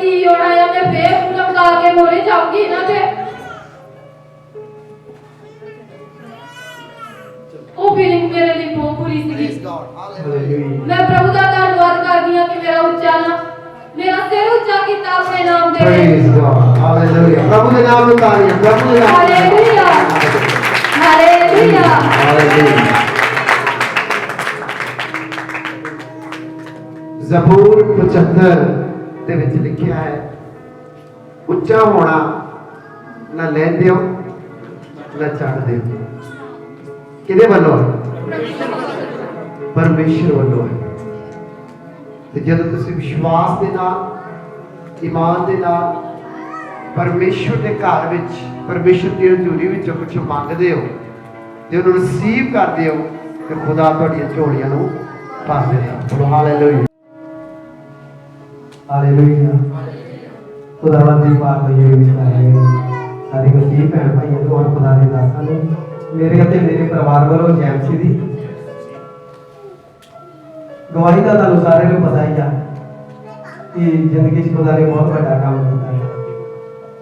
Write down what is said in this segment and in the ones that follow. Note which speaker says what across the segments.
Speaker 1: ਕੀ ਹੋਣਾ ਆ ਮੈਂ ਫੇਰ ਲਮਕਾ ਕੇ ਮੋਰੇ ਜਾਊਂਗੀ ਇਹਨਾਂ ਤੇ ਉਹ ਫੀਲਿੰਗ ਮੇਰੇ ਲਈ ਬਹੁਤ ਬੁਰੀ ਸੀਗੀ
Speaker 2: Praise God. Hallelujah.
Speaker 3: ਹਾਲੇਲੂਇਆ
Speaker 1: ਮੈਂ ਪ੍ਰਭੂ ਦਾ ਧੰਨਵਾਦ ਕਰਦੀ ਹਾਂ ਕਿ ਮੇਰਾ ਉੱਚਾ ਨਾ ਮੇਰਾ ਸਿਰ ਉੱਚਾ ਕੀਤਾ ਆਪਣੇ ਨਾਮ ਦੇ
Speaker 3: ਪ੍ਰੇਜ਼ ਗॉड ਹਾਲੇਲੂਇਆ ਪ੍ਰਭੂ ਦੇ ਨਾਮ ਨੂੰ ਤਾਰੀਆਂ ਪ੍ਰਭੂ ਦੇ ਦੇ ਵਿੱਚ ਲਿਖਿਆ ਹੈ, ਉੱਚਾ ਹੋਣਾ ਨਾ ਲੈਂਦੇ ਹੋ ਨਾ ਚੜ੍ਹਦੇ ਹੋ ਕਿਹਦੇ ਵੱਲੋਂ? ਪਰਮੇਸ਼ਰ ਵੱਲੋਂ ਹੈ। ਤੇ ਜਦੋਂ ਤੁਸੀਂ ਵਿਸ਼ਵਾਸ ਦੇ ਨਾਲ ਇਮਾਨ ਦੇ ਨਾਲ ਪਰਮੇਸ਼ਰ ਦੇ ਘਰ ਵਿੱਚ, ਪਰਮੇਸ਼ਰ ਦੀ ਹਜ਼ੂਰੀ ਵਿੱਚ ਕੁਝ ਮੰਗਦੇ ਹੋ ਤੇ ਉਹਨੂੰ ਰਿਸੀਵ ਕਰਦੇ ਹੋ, ਤੇ ਖੁਦਾ ਤੁਹਾਡੀਆਂ ਝੋਲੀਆਂ ਨੂੰ ਭਰ ਦਿੰਦਾ। ਬੋਲੋ ਹਾਲੇਲੂਇਆ ਹਾਲੇਲੂਇਆ ਖੁਦਾਵੰਦ ਦੀ ਪਾਕ ਹੋਈ ਹੋਈ ਸਾਰੇ ਸਾਰੇ ਮਸੀਹ ਭੈਣ ਭਾਈਆਂ ਨੂੰ ਖੁਦਾ ਦੇ ਦਾਸਾਂ ਨੂੰ, ਮੇਰੇ ਅਤੇ ਮੇਰੇ ਪਰਿਵਾਰ ਵੱਲੋਂ ਜੈਮਸੀ ਦੀ। ਗਵਾਹੀ ਦਾ ਤੁਹਾਨੂੰ ਸਾਰਿਆਂ ਨੂੰ ਪਤਾ ਹੀ ਆ ਕਿ ਜ਼ਿੰਦਗੀ 'ਚ ਖੁਦਾ ਨੇ ਬਹੁਤ ਵੱਡਾ ਕੰਮ ਕੀਤਾ ਹੈ।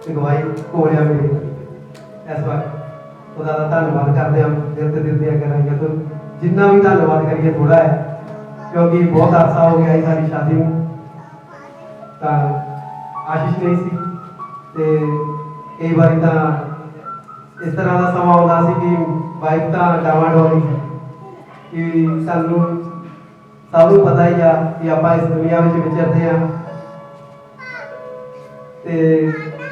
Speaker 3: ਤੇ ਗਵਾਹੀ ਕੋਲਿਆ ਮੇਰੀ। ਇਸ ਵਾਰ ਖੁਦਾ ਦਾ ਧੰਨਵਾਦ ਕਰਦੇ ਹਾਂ। ਦਿਲ ਤੇ ਦਿਲ ਦੀਆਂ ਕਰਾਂਗੇ ਤੋਂ ਜਿੰਨਾ ਵੀ ਧੰਨਵਾਦ ਕਰੀਏ ਥੋੜਾ ਹੈ, ਕਿਉਂਕਿ ਬਹੁਤ ਅਰਸਾ ਹੋ ਗਿਆ ਹੈ ਸਾਡੀ ਸ਼ਾਦੀ ਨੂੰ। ਤਾਂ ਆਸ਼ੀਸ਼ ਨਹੀਂ ਸੀ ਤੇ ਕਈ ਵਾਰੀ ਤਾਂ ਇਸ ਤਰ੍ਹਾਂ ਦਾ ਸਮਾਂ ਆਉਂਦਾ ਸੀ ਕਿ ਵਾਈਫ ਤਾਂ ਡਾਵਾਡੋਲੀ ਸੀ ਕਿ ਸਾਨੂੰ ਸਭ ਨੂੰ ਪਤਾ ਹੀ ਆ ਕਿ ਆਪਾਂ ਇਸ ਦੁਨੀਆ ਵਿੱਚ ਵਿਚਰਦੇ ਆ ਤੇ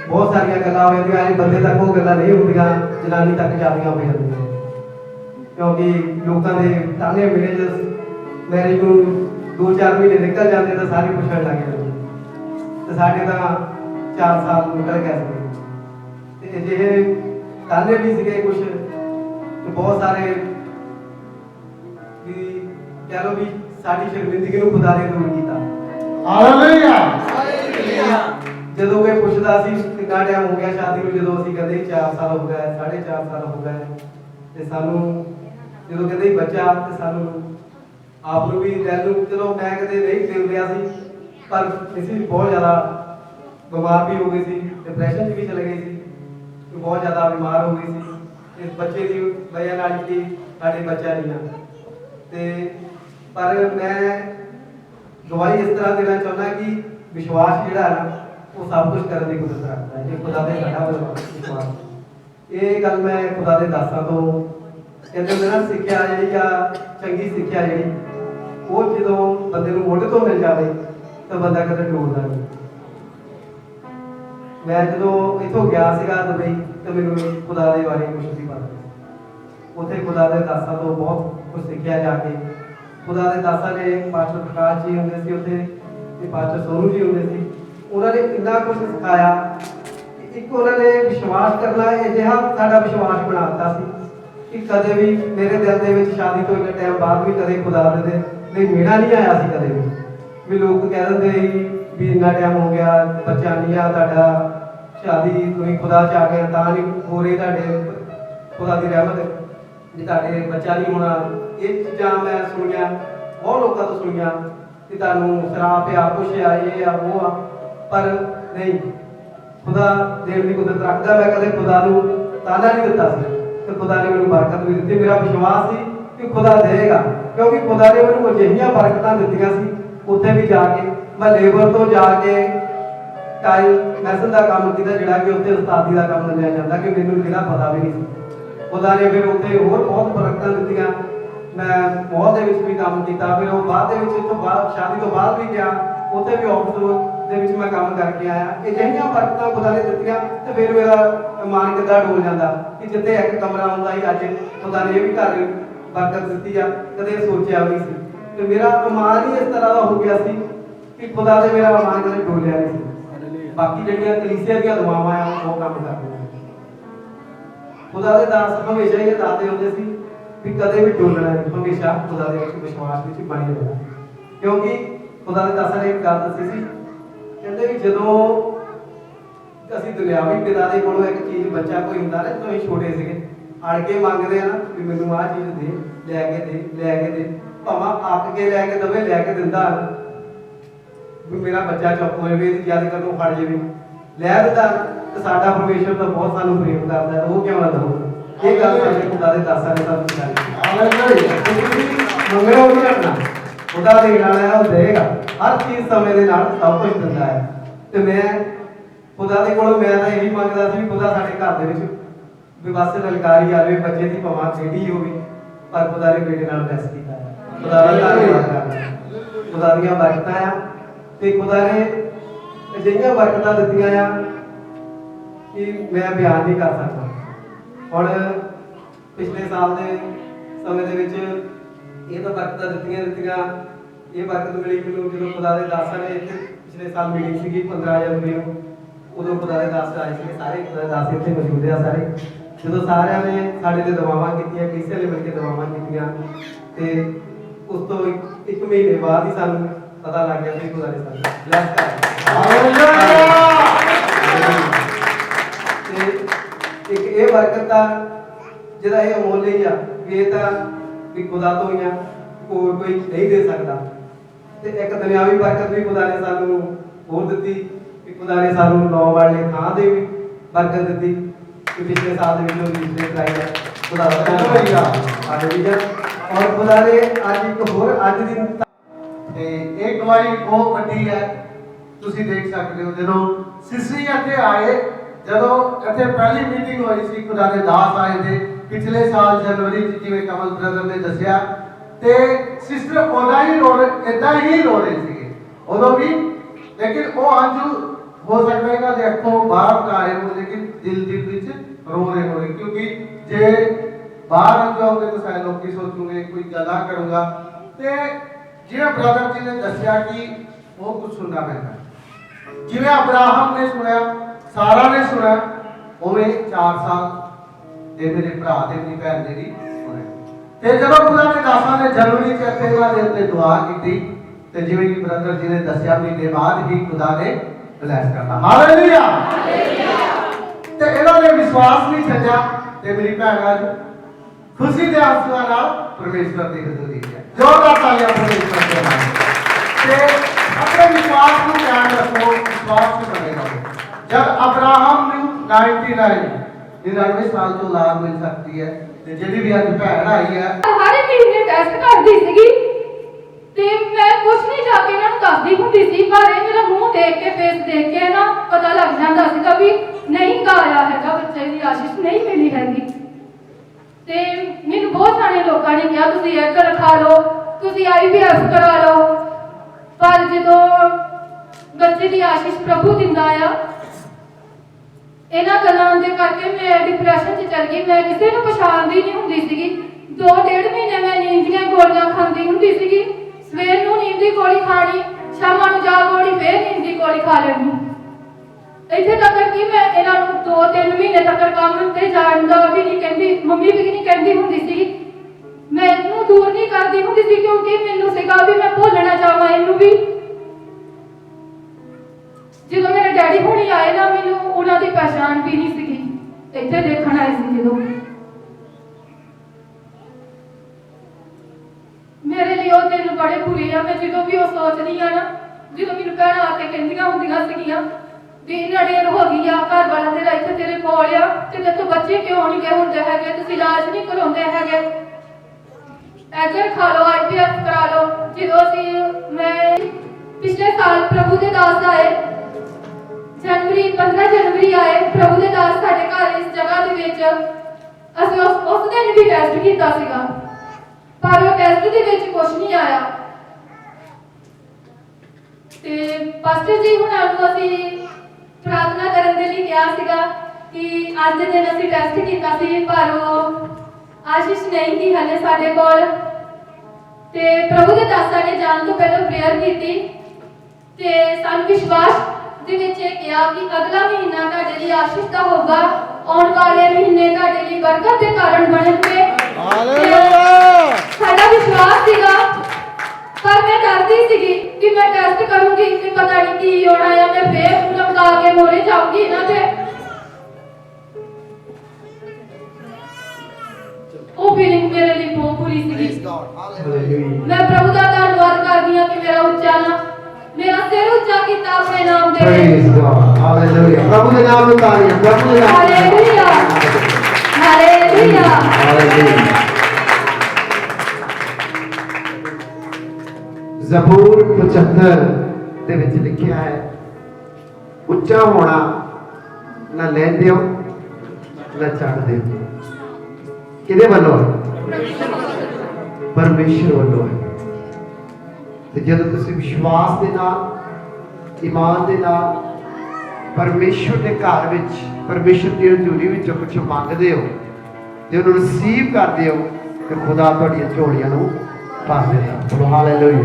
Speaker 3: ਬਹੁਤ ਸਾਰੀਆਂ ਗੱਲਾਂ ਹੋ ਜਾਂਦੀਆਂ ਇਹ ਬੰਦੇ ਤੱਕ ਉਹ ਗੱਲਾਂ ਨਹੀਂ ਹੁੰਦੀਆਂ, ਜਨਾਨੀ ਤੱਕ ਜਾਂਦੀਆਂ ਹੋ ਜਾਂਦੀਆਂ ਕਿਉਂਕਿ ਲੋਕਾਂ ਦੇ ਤਾਨੇ ਮਿਲੇ ਜਦ ਮੈਰਿਜ ਨੂੰ ਦੋ ਚਾਰ ਮਹੀਨੇ ਨਿਕਲ ਜਾਂਦੇ ਤਾਂ ਸਾਰੇ ਪੁੱਛਣ ਲੱਗ ਜਾਂਦੇ ਤੇ ਸਾਡੇ ਤਾਂ 4 ਸਾਲ ਨਿਕਲ ਗਏ ਸੀ। ਤੇ ਅਜਿਹੇ ਤਾਨੇ ਵੀ ਸੀਗੇ ਕੁਝ ਤੇ ਬਹੁਤ ਸਾਰੇ ਵੀ ਕਹਿ ਵੀ ਸਾਡੀ ਸ਼ਰਮਿੰਦਗੀ ਨੂੰ ਖੁਦਾ ਨੇ ਦੂਰ ਕੀਤਾ। ਜਦੋਂ ਕੋਈ ਪੁੱਛਦਾ ਸੀ ਕਿੰਨਾ ਟਾਈਮ ਹੋ ਗਿਆ ਸ਼ਾਦੀ ਨੂੰ ਜਦੋਂ ਅਸੀਂ ਕਹਿੰਦੇ 4 ਸਾਲ ਹੋ ਗਏ 4.5 ਸਾਲ ਹੋ ਗਏ ਤੇ ਸਾਨੂੰ ਜਦੋਂ ਕਹਿੰਦੇ ਬੱਚਾ ਤੇ ਸਾਨੂੰ ਆਪ ਨੂੰ ਵੀ ਦਿਲ ਨੂੰ ਚਲੋ ਮੈਂ ਕਦੇ ਨਹੀਂ ਦਿਲ ਲਿਆ ਸੀ। ਪਰ ਅਸੀਂ ਬਹੁਤ ਜ਼ਿਆਦਾ ਬਿਮਾਰ ਵੀ ਹੋ ਗਏ ਸੀ ਡਿਪਰੈਸ਼ਨ 'ਚ ਵੀ ਚਲੇ ਗਏ ਸੀ, ਬਹੁਤ ਜ਼ਿਆਦਾ ਬਿਮਾਰ ਹੋ ਗਏ ਸੀ। ਇਸ ਬੱਚੇ ਦੀ ਵਜ੍ਹਾ ਨਾਲ ਕਿ ਸਾਡੇ ਬੱਚਾ ਨਹੀਂ ਆ ਤੇ ਪਰ ਮੈਂ ਗਵਾਹੀ ਇਸ ਤਰ੍ਹਾਂ ਦੇਣਾ ਚਾਹੁੰਦਾ ਕਿ ਵਿਸ਼ਵਾਸ ਜਿਹੜਾ ਹੈ ਉਹ ਸਭ ਕੁਝ ਕਰਨ ਦੀ ਕੁਦਰਤ ਰੱਖਦਾ ਹੈ। ਜੇ ਖੁਦਾ ਦੇ ਸਾਡਾ ਵਿਸ਼ਵਾਸ ਇਹ ਗੱਲ ਮੈਂ ਖੁਦਾ ਦੇ ਦਾਸਾਂ ਤੋਂ ਕਹਿੰਦੇ ਹੁੰਦੇ ਸਿੱਖਿਆ ਜਿਹੜੀ ਆ, ਚੰਗੀ ਸਿੱਖਿਆ ਜਿਹੜੀ, ਉਹ ਜਦੋਂ ਬੰਦੇ ਨੂੰ ਮੋਢੇ ਤੋਂ ਮਿਲ ਜਾਵੇ ਤਾਂ ਬੰਦਾ ਕਦੇ ਟੋਲਦਾ ਨਹੀਂ। ਮੈਂ ਜਦੋਂ ਇੱਥੋਂ ਗਿਆ ਸੀਗਾ ਦੁਬਈ, ਤਾਂ ਮੈਨੂੰ ਖੁਦਾ ਦੇ ਬਾਰੇ ਕੁਝ ਨਹੀਂ ਪਤਾ ਉੱਥੇ ਖੁਦਾ ਦੇ ਦਾਸਾਂ ਤੋਂ ਬਹੁਤ ਕੁਝ ਸਿੱਖਿਆ ਜਾ ਕੇ। ਖੁਦਾ ਦੇ ਦਾਸਾਂ ਨੇ ਪਾਸਟਰ ਪ੍ਰਕਾਸ਼ ਜੀ ਹੁੰਦੇ ਸੀ ਉੱਥੇ ਤੇ ਪਾਸਟਰ ਸੋਨੂ ਜੀ ਹੁੰਦੇ ਸੀ। ਉਹਨਾਂ ਨੇ ਇੰਨਾ ਕੁਝ ਸਿਖਾਇਆ ਇੱਕ ਉਹਨਾਂ ਨੇ ਵਿਸ਼ਵਾਸ ਕਰਨਾ ਇਹ ਜਿਹਾ ਸਾਡਾ ਵਿਸ਼ਵਾਸ ਬਣਾਤਾ ਸੀ ਕਿ ਕਦੇ ਵੀ ਮੇਰੇ ਦਿਲ ਦੇ ਵਿੱਚ ਸ਼ਾਦੀ ਤੋਂ ਇੱਕ ਟਾਈਮ ਬਾਅਦ ਵੀ ਕਦੇ ਖੁਦਾ ਦੇ ਲਈ ਮੇਰਾ ਨਹੀਂ ਆਇਆ ਸੀ ਕਦੇ ਵੀ। ਵੀ ਲੋਕ ਕਹਿ ਦਿੰਦੇ ਸੀ ਵੀ ਇੰਨਾ ਟਾਈਮ ਹੋ ਗਿਆ, ਬੱਚਾ ਨਹੀਂ ਆ ਤੁਹਾਡਾ, ਸ਼ਾਦੀ ਤੁਸੀਂ ਖੁਦਾ ਚ ਆ ਗਏ, ਤਾਂ ਨਹੀਂ ਹੋ ਰਹੀ ਤੁਹਾਡੇ ਖੁਦਾ ਦੀ ਰਹਿਮਤ ਜੇ ਤੁਹਾਡੇ ਬੱਚਾ ਨਹੀਂ ਹੋਣਾ। ਇਹ ਚੀਜ਼ਾਂ ਮੈਂ ਸੁਣੀਆਂ, ਬਹੁਤ ਲੋਕਾਂ ਤੋਂ ਸੁਣੀਆਂ ਕਿ ਤੁਹਾਨੂੰ ਸ਼ਰਾਬ ਆ, ਕੁਛ ਆ, ਇਹ ਆ, ਉਹ ਆ, ਪਰ ਨਹੀਂ, ਖੁਦਾ ਦੇਣ ਦੀ ਕੁਦਰਤ ਰੱਖਦਾ, ਮੈਂ ਕਦੇ ਖੁਦਾ ਨੂੰ ਤਾਲਾ ਨਹੀਂ ਦਿੱਤਾ ਸੀ, ਤੇ ਖੁਦਾ ਨੇ ਮੈਨੂੰ ਬਰਕਤ ਵੀ ਦਿੱਤੀ। ਮੇਰਾ ਵਿਸ਼ਵਾਸ ਸੀ ਕਿ ਖੁਦਾ ਦੇਵੇਗਾ, ਕਿਉਂਕਿ ਖੁਦਾ ਨੇ ਮੈਨੂੰ ਅਜਿਹੀਆਂ ਬਰਕਤਾਂ ਦਿੱਤੀਆਂ ਸੀ ਉੱਥੇ ਵੀ ਜਾ ਕੇ, ਮੈਂ ਲੇਬਰ ਤੋਂ ਜਾ ਕੇ ਟਾਈਮ ਮੈਸਨ ਦਾ ਕੰਮ ਕੀਤਾ, ਜਿਹੜਾ ਕਿ ਉੱਥੇ ਉਸਤਾਦੀ ਦਾ ਕੰਮ ਮੰਨਿਆ ਜਾਂਦਾ ਕਿ ਮੈਨੂੰ ਕਿਹੜਾ ਪਤਾ ਵੀ ਨਹੀਂ ਸੀ। ਖੁਦਾ ਨੇ ਫਿਰ ਉੱਥੇ ਹੋਰ ਬਹੁਤ ਬਰਕਤਾਂ ਦਿੱਤੀਆਂ। ਮੈਂ ਮੌਲ ਦੇ ਵਿੱਚ ਵੀ ਕੰਮ ਕੀਤਾ, ਫਿਰ ਉਹ ਬਾਅਦ ਦੇ ਵਿੱਚ ਇੱਥੋਂ ਬਾਅਦ, ਸ਼ਾਦੀ ਤੋਂ ਬਾਅਦ ਵੀ ਗਿਆ। ਉੱਥੇ ਵੀ ਆਫਿਸ ਦੇ ਵਿੱਚ ਮੈਂ ਕੰਮ ਕਰਕੇ ਆਇਆ। ਇਹ ਜਿਹੀਆਂ ਬਰਕਤਾਂ ਖੁਦਾ ਨੇ ਦਿੱਤੀਆਂ ਤੇ ਫਿਰ ਮੇਰਾ ਮਾਨ ਕਿੱਦਾਂ ਡੋਲ ਜਾਂਦਾ ਕਿ ਜਿੱਥੇ ਇੱਕ ਕਮਰਾ ਹੁੰਦਾ ਸੀ, ਅੱਜ ਖੁਦਾ ਨੇ ਇਹ ਵੀ ਘਰ ਬਰਕਤ ਦਿੱਤੀ ਆ, ਕਦੇ ਸੋਚਿਆ ਵੀ ਨਹੀਂ ਸੀ। ਤੇ ਮੇਰਾ ਇਮਾਨ ਹੀ ਇਸ ਤਰ੍ਹਾਂ ਦਾ ਹੋ ਗਿਆ ਸੀ ਕਿ ਖੁਦਾ ਦੇ ਮੇਰਾ ਇਮਾਨ ਕਦੇ ਡੋਲਿਆ ਨਹੀਂ ਸੀ। ਬਾਕੀ ਜਿਹੜੀਆਂ ਕਲੀਸਿਆ ਦੀਆਂ ਦੁਆਵਾਂ ਆ ਉਹ ਕੰਮ ਕਰਦੀਆਂ ਖੁਦਾ ਦੇ ਦਾਸ ਹਮੇਸ਼ਾ ਹੀ ਦੱਸਦੇ ਹੁੰਦੇ ਸੀ ਵੀ ਕਦੇ ਵੀ ਡੋਲਣਾ ਨਹੀਂ ਹਮੇਸ਼ਾ ਖੁਦਾ ਦੇ ਵਿੱਚ ਵਿਸ਼ਵਾਸ ਵਿੱਚ ਬਣੇ ਰਹਿਣਾ ਕਿਉਂਕਿ ਖੁਦਾ ਦੇ ਦਾਸਾਂ ਨੇ ਇੱਕ ਗੱਲ ਦੱਸੀ ਸੀ ਕਹਿੰਦੇ ਵੀ ਜਦੋਂ ਅਸੀਂ ਦੁਨਿਆਵੀ ਪਿਤਾ ਦੇ ਕੋਲੋਂ ਇੱਕ ਚੀਜ਼ ਬੱਚਾ ਕੋਈ ਹੁੰਦਾ ਨਾ ਅਸੀਂ ਛੋਟੇ ਸੀਗੇ ਅੜ ਕੇ ਮੰਗਦੇ ਆ ਨਾ ਵੀ ਮੈਨੂੰ ਆਹ ਚੀਜ਼ ਦੇ ਲੈ ਕੇ ਦੇ ਲੈ ਕੇ ਦੇ। ਭਾਵੇਂ ਅੱਕ ਕੇ ਲੈ ਕੇ ਦਵੇ ਲੈ ਕੇ ਦਿੰਦਾ। ਵੀ ਮੇਰਾ ਬੱਚਾ ਚੁੱਪ ਹੋ ਜਾਵੇ ਤੇ ਜਦ ਕਦੋਂ ਫੜ ਜਾਵੇ। ਲੈ ਦਿੱਤਾ ਤੇ ਸਾਡਾ ਪਰਮੇਸ਼ਰ ਤਾਂ ਬਹੁਤ ਸਾਨੂੰ ਪ੍ਰੇਮ ਕਰਦਾ ਉਹ ਕਿਉਂ ਨਾ ਦਊ ਇਹ ਗੱਲ ਸਾਡੇ ਖੁਦਾ ਦੇ ਦਾਸਾਂ ਨੇ ਸਾਨੂੰ ਸਿਖਾਈ ਮੰਗਣਾ ਉਹ ਕਰਨਾ। ਖੁਦਾ ਦੇ ਨਾਲ ਉਹ ਦੇਗਾ ਹਰ ਚੀਜ਼ ਸਮੇਂ ਦੇ ਨਾਲ ਸਭ ਕੁਝ ਦਿੰਦਾ ਹੈ। ਤੇ ਮੈਂ ਖੁਦਾ ਦੇ ਕੋਲੋਂ ਮੈਂ ਤਾਂ ਇਹੀ ਮੰਗਦਾ ਸੀ ਵੀ ਖੁਦਾ ਸਾਡੇ ਘਰ ਦੇ ਵਿੱਚ ਵੀ ਬਸ ਲਲਕਾਰੀ ਆਵੇ ਬੱਚੇ ਦੀ ਭਾਵਾਂ ਖੇਡੀ ਹੋਵੇ ਪਰ ਖੁਦਾ ਨੇ ਬੇਟੇ ਨਾਲ ਬੈਸ ਕੀਤਾ। ਹੈ ਖੁਦਾ ਦਾ ਧੰਨਵਾਦ ਕਰਦਾ ਖੁਦਾ ਦੀਆਂ ਬਰਕਤਾਂ ਆ। ਤੇ ਖੁਦਾ ਨੇ ਅਜਿਹੀਆਂ ਬਰਕਤਾਂ ਦਿੱਤੀਆਂ ਆ ਕਿ ਮੈਂ ਬਿਆਨ ਨਹੀਂ ਕਰ ਸਕਦਾ। ਹੁਣ ਪਿਛਲੇ ਸਾਲ ਦੇ ਸਮੇਂ ਦੇ ਵਿੱਚ ਇਹ ਤਾਂ ਬਰਕਤਾਂ ਦਿੱਤੀਆਂ ਦਿੱਤੀਆਂ। ਇਹ ਬਰਕਤ ਮਿਲੀ ਮੈਨੂੰ ਜਦੋਂ ਖੁਦਾ ਦੇ ਦਾਸਾਂ ਨੇ ਇੱਥੇ ਪਿਛਲੇ ਸਾਲ ਮੀਟਿੰਗ ਸੀਗੀ 15 ਜਨਵਰੀ ਨੂੰ। ਉਦੋਂ ਖੁਦਾ ਦੇ ਦਾਸ ਆਏ ਸੀ, ਸਾਰੇ ਖੁਦਾ ਦੇ ਦਾਸ ਇੱਥੇ ਮੌਜੂਦ ਆ ਸਾਰੇ। ਜਦੋਂ ਸਾਰਿਆਂ ਨੇ ਸਾਡੇ ਤੇ ਦੁਆਵਾਂ ਕੀਤੀਆਂ, ਕਿਸੇ ਨੇ ਮਿਲ ਕੇ ਦੁਆਵਾਂ ਕੀਤੀਆਂ। ਤੇ ਉਸ ਤੋਂ ਇੱਕ, ਇੱਕ ਮਹੀਨੇ ਬਾਅਦ ਹੀ ਸਾਨੂੰ ਪਤਾ ਲੱਗ ਗਿਆ ਕਿ ਖੁਦਾ ਨੇ ਸਾਨੂੰ ਬਲੈਸ ਕਰ ਤੇ ਇੱਕ ਇਹ ਬਰਕਤ ਆ ਜਿਹਦਾ ਇਹ ਅਮੋਲ ਨਹੀਂ ਆ ਵੀ ਇਹ ਤਾਂ ਵੀ ਖੁਦਾ ਤੋਂ ਹੀ ਆ ਹੋਰ ਕੋਈ ਨਹੀਂ ਦੇ ਸਕਦਾ। ਤੇ ਇੱਕ ਦੁਨਿਆਵੀ ਬਰਕਤ ਵੀ ਖੁਦਾ ਨੇ ਸਾਨੂੰ ਹੋਰ ਦਿੱਤੀ ਕਿ ਖੁਦਾ ਨੇ ਸਾਨੂੰ ਨੌ ਵਾਲੇ ਥਾਂ ਦੇ ਵੀ ਬਰਕਤ ਦਿੱਤੀ ਕਿ ਪਿਛਲੇ ਸਾਲ ਦੇ ਵਿੱਚ ਉਹ ਦੂਸਰੇ ਕਰਾਈ ਹੈ ਖੁਦਾ ਦਾ ਧੰਨਵਾਦ ਹਾਲੇਲੂਇਆ ਔਰ ਖੁਦਾ ਅੱਜ ਇੱਕ ਹੋਰ ਅੱਜ ਦਿਨ
Speaker 2: ਤੇ ਇਹ ਗਵਾਹੀ ਬਹੁਤ ਵੱਡੀ ਹੈ। ਤੁਸੀਂ ਦੇਖ ਸਕਦੇ ਹੋ ਜਦੋਂ ਸਿਸਰੀ ਇੱਥੇ ਆਏ, ਜਦੋਂ ਇੱਥੇ ਪਹਿਲੀ ਮੀਟਿੰਗ ਹੋਈ ਸੀ, ਖੁਦਾ ਦੇ ਦਾਸ ਆਏ ਤੇ ਪਿਛਲੇ ਸਾਲ ਜਨਵਰੀ ਚ ਜਿਵੇਂ ਕਮਲ ਬ੍ਰਦਰ ਨੇ ਦੱਸਿਆ, ਤੇ ਸਿਸਟਰ ਉਹਦਾ ਹੀ ਰੋ ਇਦਾਂ ਹੀ ਰੋ ਰਹੇ ਸੀਗੇ। ਉਦੋਂ ਵੀ, ਲੇਕਿਨ ਉਹ ਅੰਜੂ ਹੋ ਸਕਦਾ ਹੈ ਕਿ ਅੱਖੋਂ ਬਾਹਰ ਤਾਂ ਆਏ ਹੋ ਲੇਕਿਨ ਦਿਲ ਦੇ ਵਿੱਚ ਰੋ ਰਹੇ ਹੋਣੇ, ਕਿਉਂਕਿ ਜੇ ਬਾਹਰ ਆ ਜਾਓਗੇ ਤਾਂ ਸਾਰੇ ਲੋਕੀ ਸੋਚੂਗੇ ਕੋਈ ਗੱਲਾਂ ਕਰੂੰਗਾ। ਤੇ ਜਿਵੇਂ ਬ੍ਰਦਰ ਜੀ ਨੇ ਦੱਸਿਆ ਕਿ ਉਹ ਕੁਝ ਸੁਣਨਾ ਪੈਂਦਾ। ਜਿਵੇਂ ਅਬਰਾਹਮ ਨੇ ਸੁਣਿਆ ਸਾਰਾ ਨੇ ਸੁਣਿਆ ਉਵੇਂ 4 ਸਾਲ ਦੇ ਮੇਰੇ ਭਰਾ ਦੇ ਮੇਰੀ ਭੈਣ ਦੇ ਵੀ ਤੇ ਜਦੋਂ ਖੁਦਾ ਨੇ ਦਾਸਾਂ ਨੇ ਜਨਵਰੀ ਚ ਉਹਨਾਂ ਦੇ ਉੱਤੇ ਦੁਆ ਕੀਤੀ ਤੇ ਜਿਵੇਂ ਕਿ ਬ੍ਰਦਰ ਜੀ ਨੇ ਦੱਸਿਆ ਮਹੀਨੇ ਬਾਅਦ ਹੀ ਖੁਦਾ ਨੇ ਬਲੈਸ ਕਰਤਾ। ਹਾਲੇਲੂਇਆ ਤੇ ਇਹਨਾਂ ਨੇ ਵਿਸ਼ਵਾਸ ਨਹੀਂ ਛੱਡਿਆ ਤੇ ਮੇਰੀ ਭੈਣ ਅੱਜ ਖੁਸ਼ੀ ਦੇ ਆਂਸੂਆਂ ਨਾਲ ਪਰਮੇਸ਼ਵਰ ਦੀ ਹਜ਼ੂਰੀ ਹੈ। ਜੋਰਦਾਰ ਤਾਲੀਆਂ ਪਰਮੇਸ਼ਵਰ ਦੇ ਨਾਮ ਤੇ ਆਪਣੇ ਵਿਸ਼ਵਾਸ ਨੂੰ ਧਿਆਨ ਰੱਖੋ, ਵਿਸ਼ਵਾਸ ਨੂੰ ਬਣੇ ਰਹੋ। ਜਦ ਅਬਰਾਹਮ ਨੂੰ 99 99 ਸਾਲ ਤੋਂ ਔਲਾਦ ਮਿਲ ਸਕਦੀ ਹੈ, ਤੇ ਜਿਹੜੀ ਵੀ ਅੱਜ ਭੈਣ ਆਈ ਹੈ।
Speaker 1: ਹਰ ਮਹੀਨੇ ਟੈਸਟ ਕਰਦੀ ਸੀਗੀ, ਤੇ ਮੈਂ ਕੁਛ ਨਹੀਂ ਜਾ ਕੇ ਇਹਨਾਂ ਨੂੰ ਦੱਸਦੀ ਹੁੰਦੀ ਸੀ, ਪਰ ਇਹ ਮੇਰਾ ਮੂੰਹ ਦੇਖ ਕੇ ਫੇਸ ਦੇਖ ਕੇ ਨਾ ਪਤਾ ਲੱਗ ਜਾਂਦਾ ਸੀਗਾ ਵੀ ਨਹੀਂ ਗਾਇਆ ਹੈਗਾ ਬੱਚੇ ਦੀ ਆਸ਼ੀਸ਼, ਨਹੀਂ ਮਿਲੀ ਹੈਗੀ। ਤੇ ਮੈਨੂੰ ਬਹੁਤ ਸਾਰੇ ਲੋਕਾਂ ਨੇ ਕਿਹਾ, ਤੁਸੀਂ ਇਹ ਕਰ ਖਾ ਲਓ, ਤੁਸੀਂ ਆਈਵੀਐਫ ਕਰਾ ਲਓ। ਪਰ ਜਦੋਂ ਬੱਚੇ ਦੀ ਆਸ਼ੀਸ਼ ਪ੍ਰਭੂ ਦਿੰਦਾ ਆ, ਇਹਨਾਂ ਗੱਲਾਂ ਦੇ ਕਰਕੇ ਮੈਂ ਡਿਪਰੈਸ਼ਨ 'ਚ ਚਲ ਗਈ। ਮੈਂ ਕਿਸੇ ਨੂੰ ਪਛਾਣਦੀ ਨਹੀਂ ਹੁੰਦੀ ਸੀਗੀ। ਦੋ ਡੇਢ ਮਹੀਨੇ ਮੈਂ ਨੀਂਦ ਦੀਆਂ ਗੋਲੀਆਂ ਖਾਂਦੀ ਹੁੰਦੀ ਸੀਗੀ। ਸਵੇਰ ਨੂੰ ਨੀਂਦ ਦੀ ਗੋਲੀ ਖਾਣੀ, ਸ਼ਾਮਾਂ ਨੂੰ ਜਾ ਗੋਲੀ ਫੇਰ ਨੀਂਦ ਦੀ ਗੋਲੀ ਖਾ ਲੈਣੀ ਇੱਥੇ ਤੱਕ ਕਿ ਮੈਂ ਇਹਨਾਂ ਨੂੰ ਦੋ ਤਿੰਨ ਮਹੀਨੇ ਤੱਕ ਕੰਮ ਤੇ ਜਾਣ ਦਾ ਵੀ ਨਹੀਂ ਕਹਿੰਦੀ, ਮੰਮੀ ਵੀ ਨਹੀਂ ਕਹਿੰਦੀ ਹੁੰਦੀ ਸੀ। ਮੈਂ ਇਹਨੂੰ ਦੂਰ ਨਹੀਂ ਕਰਦੀ ਹੁੰਦੀ ਸੀ ਕਿਉਂਕਿ ਮੈਨੂੰ ਸੀਗਾ ਵੀ ਮੈਂ ਭੁੱਲਣਾ ਚਾਹਾਂ ਇਹਨੂੰ ਵੀ। ਜਦੋਂ ਮੇਰੇ ਡੈਡੀ ਹੁਣੀ ਆਏ ਨਾ, ਮੈਨੂੰ ਉਹਨਾਂ ਦੀ ਪਛਾਣ ਵੀ ਨਹੀਂ ਸੀਗੀ। ਇੱਥੇ ਦੇਖਣ ਆਏ ਸੀ ਜਦੋਂ। ਮੇਰੇ ਲਈ ਉਹ ਦਿਨ ਬੜੇ ਬੁਰੇ ਆ, ਮੈਂ ਜਦੋਂ ਵੀ ਉਹ ਸੋਚਦੀ ਆ ਨਾ, ਜਦੋਂ ਮੈਨੂੰ ਭੈਣਾਂ ਆ ਕੇ ਕਹਿੰਦੀਆਂ ਹੁੰਦੀਆਂ ਸੀਗੀਆਂ ਵੀ ਨੜੇਰ ਹੋ ਗਈ ਆ, ਘਰ ਵਾਲਾ ਤੇਰਾ ਇੱਥੇ ਤੇਰੇ ਕੋਲ ਆ। ਤੇ ਤੇ ਤੋਂ ਬੱਚੇ ਕਿਉਂ ਨਹੀਂ ਗਏ ਹੁੰਦੇ ਹੈਗੇ? ਤੁਸੀਂ ਇਲਾਜ ਨਹੀਂ ਕਰਾਉਂਦੇ ਹੈਗੇ। ਐਗਰ ਖਾ ਲਓ ਆਈਪੀਐਫ ਕਰਾ ਲਓ। ਜਦੋਂ ਅਸੀਂ, ਮੈਂ ਪਿਛਲੇ ਸਾਲ ਪ੍ਰਭੂ ਦੇ ਦਾਸ ਆਏ, ਜਨਵਰੀ 15 ਜਨਵਰੀ ਆਏ, ਪ੍ਰਭੂ ਦੇ ਦਾਸ ਸਾਡੇ ਘਰ ਇਸ ਜਗ੍ਹਾ ਦੇ ਵਿੱਚ। ਅਸੀਂ ਉਸ ਉਸ ਦਿਨ ਵੀ ਟੈਸਟ ਕੀਤਾ ਸੀਗਾ। ਪਰ ਉਹ ਟੈਸਟ ਦੇ ਵਿੱਚ ਕੁਝ ਨਹੀਂ ਆਇਆ। ਤੇ ਪਾਸਟਰ ਜੀ ਹੁਣਾਂ ਨੂੰ ਅਸੀਂ ਪ੍ਰਾਰਥਨਾ ਕਰਨ ਦੇ ਲਈ ਕਿਹਾ ਸੀਗਾ ਕਿ ਅੱਜ ਦੇ ਦਿਨ ਅਸੀਂ ਟੈਸਟ ਕੀਤਾ ਸੀ ਪਰ ਉਹ ਆਸ਼ੀਸ਼ ਨਹੀਂ ਕੀ ਹਲੇ ਸਾਡੇ ਕੋਲ। ਤੇ ਪ੍ਰਭੂ ਦੇ ਦਾਸਾਂ ਨੇ ਜਾਣ ਤੋਂ ਪਹਿਲਾਂ ਪ੍ਰੇਅਰ ਕੀਤੀ ਤੇ ਸਾਨੂੰ ਵਿਸ਼ਵਾਸ ਦੇ ਵਿੱਚ ਇਹ ਕਿਹਾ ਕਿ ਅਗਲਾ ਮਹੀਨਾ ਤੁਹਾਡੇ ਲਈ ਆਸ਼ੀਸ਼ ਦਾ ਹੋਗਾ ਆਉਣ ਵਾਲੇ ਮਹੀਨੇ ਤੁਹਾਡੇ ਲਈ ਬਰਕਤ ਦੇ ਕਾਰਨ ਬਣਨਗੇ।
Speaker 2: ਹਾਲੇਲੂਇਆ
Speaker 1: ਸਾਡਾ ਵਿਸ਼ਵਾਸ ਸੀਗਾ ਮੈਂ ਡਰਦੀ ਸੀਗੀ ਕਿ ਮੈਂ ਟੈਸਟ ਕਰੂੰਗੀ ਕਿ ਪਤਾ ਨਹੀਂ ਕੀ ਹੋਣਾ ਆ ਮੈਂ ਫੇਰ ਪੂਰਾ ਲਾ ਕੇ ਮੋਰੇ ਜਾਊਂਗੀ ਇਹਨਾਂ ਤੇ ਉਹ ਫੀਲਿੰਗ ਮੇਰੇ ਲਈ ਬਹੁਤ ਬੁਰੀ ਸੀਗੀ
Speaker 3: ਹਾਲੇਲੂਇਆ
Speaker 1: ਮੈਂ ਪ੍ਰਭੂ ਦਾ ਧੰਨਵਾਦ ਕਰਦੀ ਹਾਂ ਕਿ ਮੇਰਾ ਉੱਚਾ ਨਾ ਮੇਰਾ ਸਿਰ ਉੱਚਾ ਕੀਤਾ ਆਪਣੇ ਨਾਮ ਦੇ
Speaker 4: ਪ੍ਰੇਜ਼ ਗॉड ਹਾਲੇਲੂਇਆ ਪ੍ਰਭੂ ਦੇ ਨਾਮ ਨੂੰ ਤਾੜੀਆਂ ਪ੍ਰਭੂ ਦੇ ਨਾਮ ਨੂੰ
Speaker 1: ਹਾਲੇਲੂਇਆ
Speaker 4: ਜ਼ਬੂਰ 75 ਦੇ ਵਿੱਚ ਲਿਖਿਆ ਹੈ। ਉੱਚਾ ਹੋਣਾ ਨਾ ਲੈਂਦੇ ਹੋ ਨਾ ਚੜਦੇ ਹੋ ਕਿਹਦੇ ਵੱਲੋਂ? ਹੈ? ਪਰਮੇਸ਼ਰ ਵੱਲੋਂ ਹੈ। ਤੇ ਜਦੋਂ ਤੁਸੀਂ ਵਿਸ਼ਵਾਸ ਦੇ ਨਾਲ ਇਮਾਨ ਦੇ ਨਾਲ ਪਰਮੇਸ਼ਰ ਦੇ ਘਰ ਵਿੱਚ, ਪਰਮੇਸ਼ਰ ਦੀ ਹਜ਼ੂਰੀ ਵਿੱਚ ਕੁਝ ਮੰਗਦੇ ਹੋ ਤੇ ਉਹਨੂੰ ਰਿਸੀਵ ਕਰਦੇ ਹੋ, ਤੇ ਖੁਦਾ ਤੁਹਾਡੀਆਂ ਝੋਲੀਆਂ ਨੂੰ ਭਰ ਦਿੰਦਾ। ਹਾਲੇਲੂਇਆ